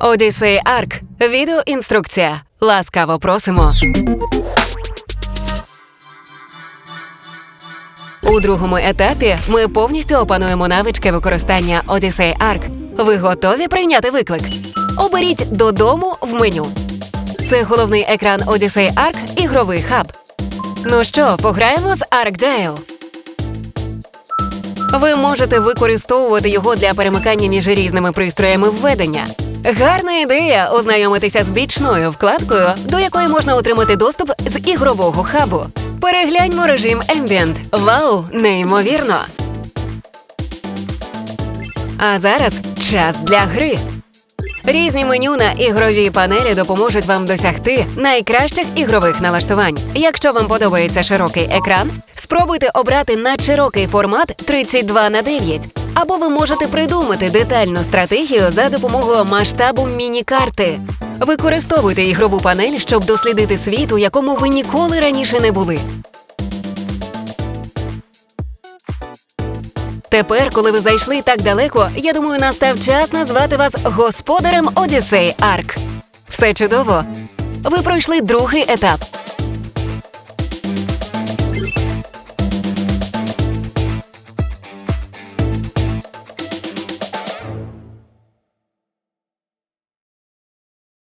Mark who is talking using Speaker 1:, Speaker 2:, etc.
Speaker 1: Odyssey Ark. Відеоінструкція. Ласкаво просимо. У другому етапі ми повністю опануємо навички використання Odyssey Ark. Ви готові прийняти виклик? Оберіть додому в меню. Це головний екран Odyssey Ark ігровий хаб. Ну що, пограємо з Arkdale? Ви можете використовувати його для перемикання між різними пристроями введення. Гарна ідея ознайомитися з бічною вкладкою, до якої можна отримати доступ з ігрового хабу. Перегляньмо режим Ambient. Вау, неймовірно! А зараз час для гри. Різні меню на ігровій панелі допоможуть вам досягти найкращих ігрових налаштувань. Якщо вам подобається широкий екран, спробуйте обрати надширокий формат 32 на 9. Або ви можете придумати детальну стратегію за допомогою масштабу міні-карти. Використовуйте ігрову панель, щоб дослідити світ, у якому ви ніколи раніше не були. Тепер, коли ви зайшли так далеко, я думаю, настав час назвати вас господарем Одіссей Арк. Все чудово. Ви пройшли другий етап.